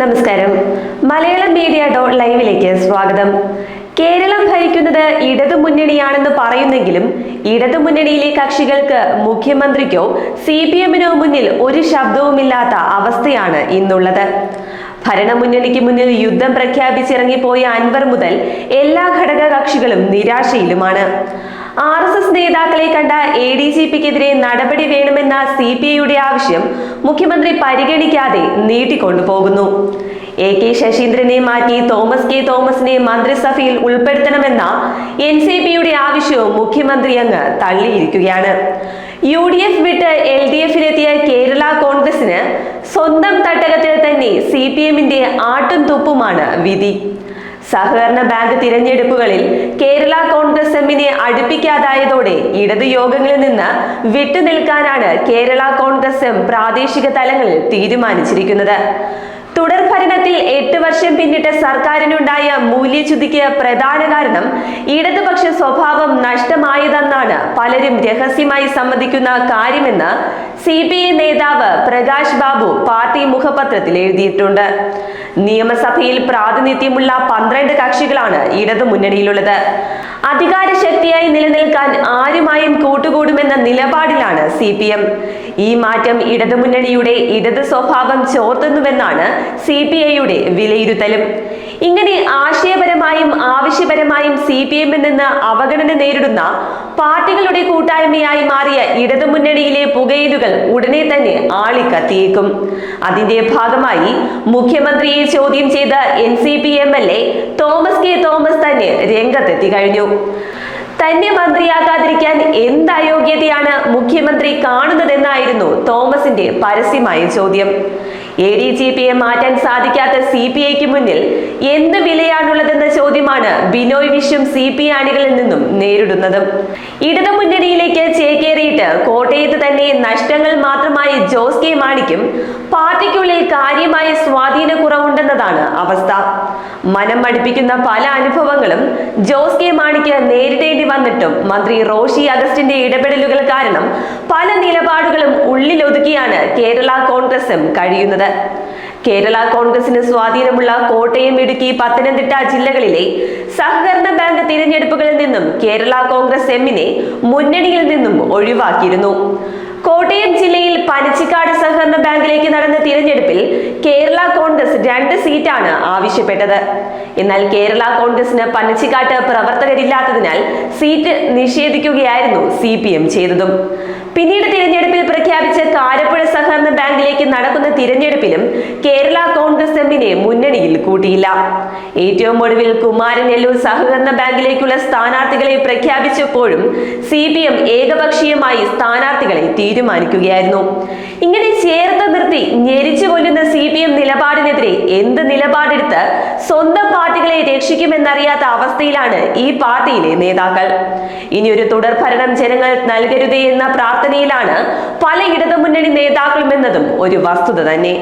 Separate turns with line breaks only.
നമസ്കാരം. Malayalam media dot ലൈവിലേക്ക് സ്വാഗതം. കേരളം ഭരിക്കുന്നത് ഇടതു മുന്നണിയാണെന്ന് പറയുന്നെങ്കിലും ഇടതു മുന്നണിയിലെ കക്ഷികൾക്ക് മുഖ്യമന്ത്രിക്കോ സി പി എമ്മിനോ മുന്നിൽ ഒരു ശബ്ദവുമില്ലാത്ത അവസ്ഥയാണ് ഇന്നുള്ളത്. ഭരണമുന്നണിക്ക് മുന്നിൽ യുദ്ധം പ്രഖ്യാപിച്ചിറങ്ങിപ്പോയ അൻവർ മുതൽ എല്ലാ ഘടക കക്ഷികളും നിരാശയിലുമാണ്. ആർ എസ് എസ് നേതാക്കളെ കണ്ട എ ഡി ജി പിക്കെതിരെ നടപടി വേണമെന്ന സി പി ഐയുടെ ആവശ്യം മുഖ്യമന്ത്രി പരിഗണിക്കാതെ നീട്ടിക്കൊണ്ടുപോകുന്നു എ കെ ശശീന്ദ്രനെ മാറ്റി തോമസ് കെ തോമസിനെ മന്ത്രിസഭയിൽ ഉൾപ്പെടുത്തണമെന്ന എൻ സി പിയുടെ ആവശ്യവും മുഖ്യമന്ത്രി അങ്ങ് തള്ളിയിരിക്കുകയാണ്. യു ഡി എഫ് വിട്ട് എൽ ഡി എഫിലെത്തിയ കേരള കോൺഗ്രസിന് സ്വന്തം തട്ടകത്തിൽ തന്നെ സി പി എമ്മിന്റെ ആട്ടും തുപ്പുമാണ് വിധി. സഹകരണ ബാങ്ക് തിരഞ്ഞെടുപ്പുകളിൽ കേരള കോൺഗ്രസ് എമ്മിനെ അടുപ്പിക്കാതായതോടെ ഇടതു യോഗങ്ങളിൽ നിന്ന് വിട്ടുനിൽക്കാനാണ് കേരള കോൺഗ്രസ് എം പ്രാദേശിക തലങ്ങളിൽ തീരുമാനിച്ചിരിക്കുന്നത്. തുടർ ഭരണത്തിൽ എട്ട് വർഷം പിന്നിട്ട സർക്കാരിനുണ്ടായ മൂല്യച്യുതിക്ക് പ്രധാന കാരണം ഇടതുപക്ഷ സ്വഭാവം നഷ്ടമായതെന്നാണ് പലരും രഹസ്യമായി സമ്മതിക്കുന്ന കാര്യമെന്ന് സി പി ഐ നേതാവ് പ്രകാശ് ബാബു പാർട്ടി മുഖപത്രത്തിൽ എഴുതിയിട്ടുണ്ട്. നിയമസഭയിൽ പ്രാതിനിധ്യമുള്ള പന്ത്രണ്ട് കക്ഷികളാണ് ഇടതു മുന്നണിയിലുള്ളത്. അധികാര ശക്തിയായി നിലനിൽക്കാൻ ആരുമായും കൂട്ടുകൂടുമെന്ന നിലപാടിലാണ് സി പി എം. ഈ മാറ്റം ഇടതു മുന്നണിയുടെ ഇടത് സ്വഭാവം ചോർത്തുന്നുവെന്നാണ് സി പി ഐയുടെ വിലയിരുത്തലും. ഇങ്ങനെ ആശയപരമായും ആവശ്യപരമായും സി പി എമ്മിൽ നിന്ന് അവഗണന നേരിടുന്ന പാർട്ടികളുടെ കൂട്ടായ്മയായി മാറിയ ഇടതുമുന്നണിയിലെ പുകയിലുകൾ ഉടനെ തന്നെ ആളിക്കത്തിയേക്കും. അതിന്റെ ഭാഗമായി മുഖ്യമന്ത്രിയെ ചോദ്യം ചെയ്ത N C P M L A Thomas K Thomas തന്നെ രംഗത്തെത്തി കഴിഞ്ഞു. തന്നെ മന്ത്രിയാകാതിരിക്കാൻ എന്ത് അയോഗ്യതയാണ് മുഖ്യമന്ത്രി കാണുന്നതെന്നായിരുന്നു തോമസിന്റെ പരസ്യമായ ചോദ്യം. എ ഡി ജി പിയെ മാറ്റാൻ സാധിക്കാത്ത സി പി ഐക്ക് മുന്നിൽ എന്ത് വിലയാണുള്ളതെന്ന ചോദ്യമാണ് ബിനോയ് വിശ്വം സി പി അണികളിൽ നിന്നും നേരിടുന്നതും. ഇടതു മുന്നണിയിലേക്ക് ചേക്കേറിയിട്ട് കോട്ടയത്ത് തന്നെ നഷ്ടങ്ങൾ മാത്രമായി ജോസ് കെ മാണിക്കും പാർട്ടിക്കുള്ളിൽ കാര്യമായ സ്വാധീന കുറവുണ്ടെന്നതാണ് അവസ്ഥ. മനം മടുപ്പിക്കുന്ന പല അനുഭവങ്ങളും ജോസ് കെ മാണിക്ക് നേരിടേണ്ടി വന്നിട്ടും മന്ത്രി റോഷി അഗസ്റ്റിന്റെ ഇടപെടലുകൾ കാരണം പല നിലപാടുകളും ഉള്ളിലൊതുക്കിയാണ് കേരള കോൺഗ്രസും കഴിയുന്നത്. കേരള കോൺഗ്രസിന് സ്വാധീനമുള്ള കോട്ടയം ഇടുക്കി പത്തനംതിട്ട ജില്ലകളിലെ സഹകരണ ബാങ്ക് തിരഞ്ഞെടുപ്പുകളിൽ നിന്നും കേരള കോൺഗ്രസ് എമ്മിനെ മുന്നണിയിൽ നിന്നും ഒഴിവാക്കിയിരുന്നു. കോട്ടയം ജില്ലയിൽ പനച്ചിക്കാട് ബാങ്കിലേക്ക് നടന്ന തിരഞ്ഞെടുപ്പിൽ കേരള കോൺഗ്രസ് രണ്ട് സീറ്റാണ് ആവശ്യപ്പെട്ടത്. എന്നാൽ കേരള കോൺഗ്രസിന് പനച്ചിക്കാട്ട് പ്രവർത്തകരില്ലാത്തതിനാൽ സീറ്റ് നിഷേധിക്കുകയായിരുന്നു സി പി എം ചെയ്തതും. പിന്നീട് തിരഞ്ഞെടുപ്പിൽ പ്രഖ്യാപിച്ച കാരപ്പുഴ സഹകരണ ബാങ്കിലേക്ക് നടക്കുന്ന തിരഞ്ഞെടുപ്പിലും കേരള കോൺഗ്രസ് എമ്മിനെ മുന്നണിയിൽ കൂട്ടിയില്ല. ഏറ്റവും ഒടുവിൽ കുമാരനെല്ലൂർ സഹകരണ ബാങ്കിലേക്കുള്ള സ്ഥാനാർത്ഥികളെ പ്രഖ്യാപിച്ചപ്പോഴും സി ഏകപക്ഷീയമായി സ്ഥാനാർത്ഥികളെ തീരുമാനിക്കുകയായിരുന്നു. ഇങ്ങനെ ചേർത്ത് നിർത്തി ഞെരിച്ചു കൊല്ലുന്ന സി പി എം നിലപാടിനെതിരെ എന്ത് നിലപാടെടുത്ത് സ്വന്തം പാർട്ടികളെ രക്ഷിക്കുമെന്നറിയാത്ത അവസ്ഥയിലാണ് ഈ പാർട്ടിയിലെ നേതാക്കൾ. ഇനിയൊരു തുടർ ഭരണം ജനങ്ങൾ നൽകരുതേ എന്ന പ്രാർത്ഥനയിലാണ് പല ഇടതുമുന്നണി നേതാക്കളും എന്നതും ഒരു വസ്തുത തന്നെ.